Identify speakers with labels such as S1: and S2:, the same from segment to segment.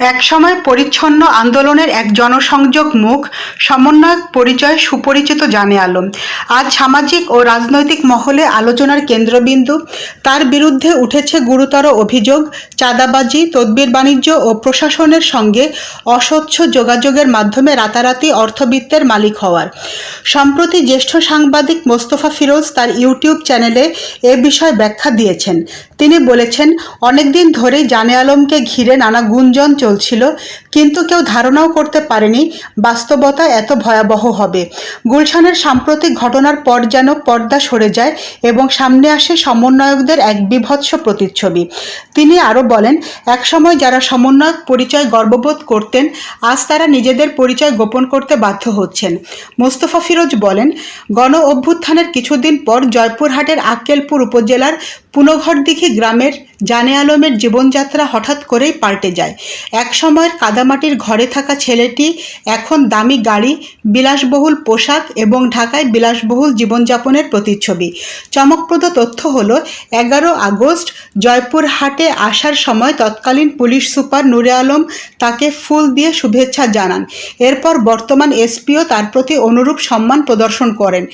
S1: একসময় পরিচ্ছন্ন আন্দোলনের এক জনসংযোগ মুখ সমন্বয়ক পরিচয় সুপরিচিত জানে আলম। আজ সামাজিক ও রাজনৈতিক মহলে আলোচনার কেন্দ্রবিন্দু। তার বিরুদ্ধে উঠেছে গুরুতর অভিযোগ, চাঁদাবাজি, তদবির বাণিজ্য ও প্রশাসনের সঙ্গে অস্বচ্ছ যোগাযোগের মাধ্যমে রাতারাতি অর্থবিত্তের মালিক হওয়ার। সম্প্রতি জ্যেষ্ঠ সাংবাদিক মোস্তফা ফিরোজ তার ইউটিউব চ্যানেলে এ বিষয়ে ব্যাখ্যা দিয়েছেন। তিনি বলেছেন, অনেকদিন ধরেই জানে আলমকে ঘিরে নানা গুঞ্জন চলছিল, কিন্তু কেউ ধারণাও করতে পারেনি বাস্তবতা এত ভয়াবহ হবে। গুলশানের সাম্প্রতিক ঘটনার পর যেন পর্দা সরে যায় এবং সামনে আসে সমন্বয়কদের এক বিভৎস প্রতিচ্ছবি। তিনি আরও বলেন, একসময় যারা সমন্বয়ক পরিচয় গর্ববোধ করতেন, আজ তারা নিজেদের পরিচয় গোপন করতে বাধ্য হচ্ছেন। মোস্তফা ফিরোজ বলেন, গণ অভ্যুত্থানের কিছুদিন পর জয়পুরহাটের আক্কেলপুর উপজেলার পুনঘরদিঘি গ্রামের জানে আলমের জীবনযাত্রা হঠাৎ করেই পাল্টে যায়। এক সময়ের কাদামাটির ঘরে থাকা ছেলেটি এখন দামি গাড়ি, বিলাসবহুল পোশাক এবং ঢাকায় বিলাসবহুল জীবনযাপনের প্রতিচ্ছবি। চমকপ্রদ তথ্য হল, এগারো আগস্ট জয়পুরহাটে আসার সময় তৎকালীন পুলিশ সুপার নুরে আলম তাকে ফুল দিয়ে শুভেচ্ছা জানান। এরপর বর্তমান এসপিও তার প্রতি অনুরূপ সম্মান প্রদর্শন করেন।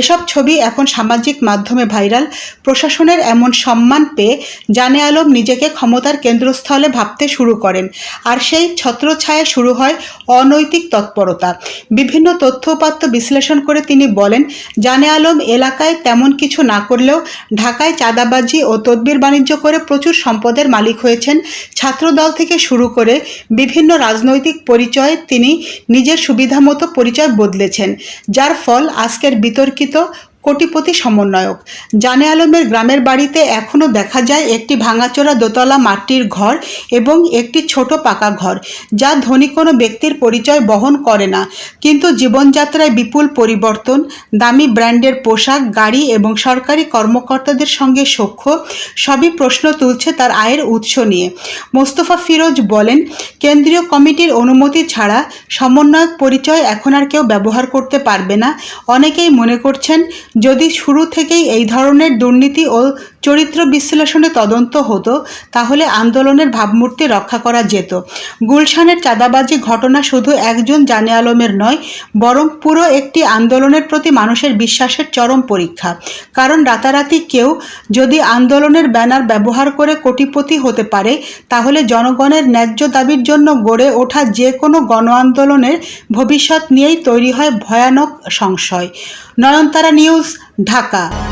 S1: এসব ছবি এখন সামাজিক মাধ্যমে ভাইরাল। প্রশাসনের এমন সম্মান পেয়ে জানে আলম নিজেকে ক্ষমতার কেন্দ্রস্থলে ভাবতে শুরু করেন। আর সেই ছত্রছায়া শুরু হয় অনৈতিক তৎপরতা। বিভিন্ন তথ্যপাত্য বিশ্লেষণ করে তিনি বলেন, জানে আলম, এলাকায় তেমন কিছু না করলেও ঢাকায় চাঁদাবাজি ও তদবির বাণিজ্য করে প্রচুর সম্পদের মালিক হয়েছেন। ছাত্রদল থেকে শুরু করে বিভিন্ন রাজনৈতিক পরিচয়ে তিনি নিজের সুবিধামতো পরিচয় বদলেছেন। যার ফল আজকের বিতর্কিত কোটিপতি সমন্বয়ক। জানে আলমের গ্রামের বাড়িতে এখনও দেখা যায় একটি ভাঙাচোরা দোতলা মাটির ঘর এবং একটি ছোট পাকা ঘর, যা ধনী কোনো ব্যক্তির পরিচয় বহন করে না। কিন্তু জীবনযাত্রায় বিপুল পরিবর্তন, দামি ব্র্যান্ডের পোশাক, গাড়ি এবং সরকারি কর্মকর্তাদের সঙ্গে সখ্য, সবই প্রশ্ন তুলছে তার আয়ের উৎস নিয়ে। মোস্তফা ফিরোজ বলেন, কেন্দ্রীয় কমিটির অনুমতি ছাড়া সমন্বয়ক পরিচয় এখন আর কেউ ব্যবহার করতে পারবে না। অনেকেই মনে করছেন যদি শুরু থেকেই এই ধরনের দুর্নীতি ও চরিত্র বিশ্লেষণে তদন্ত হতো, তাহলে আন্দোলনের ভাবমূর্তি রক্ষা করা যেত। গুলশানের চাঁদাবাজি ঘটনা শুধু একজন জানে আলমের নয়, বরং পুরো একটি আন্দোলনের প্রতি মানুষের বিশ্বাসের চরম পরীক্ষা। কারণ রাতারাতি কেউ যদি আন্দোলনের ব্যানার ব্যবহার করে কোটিপতি হতে পারে, তাহলে জনগণের ন্যায্য দাবির জন্য গড়ে ওঠা যে কোনো গণ আন্দোলনের ভবিষ্যৎ নিয়েই তৈরি হয় ভয়ানক সংশয়। নয়নতারা নিউজ, ঢাকা।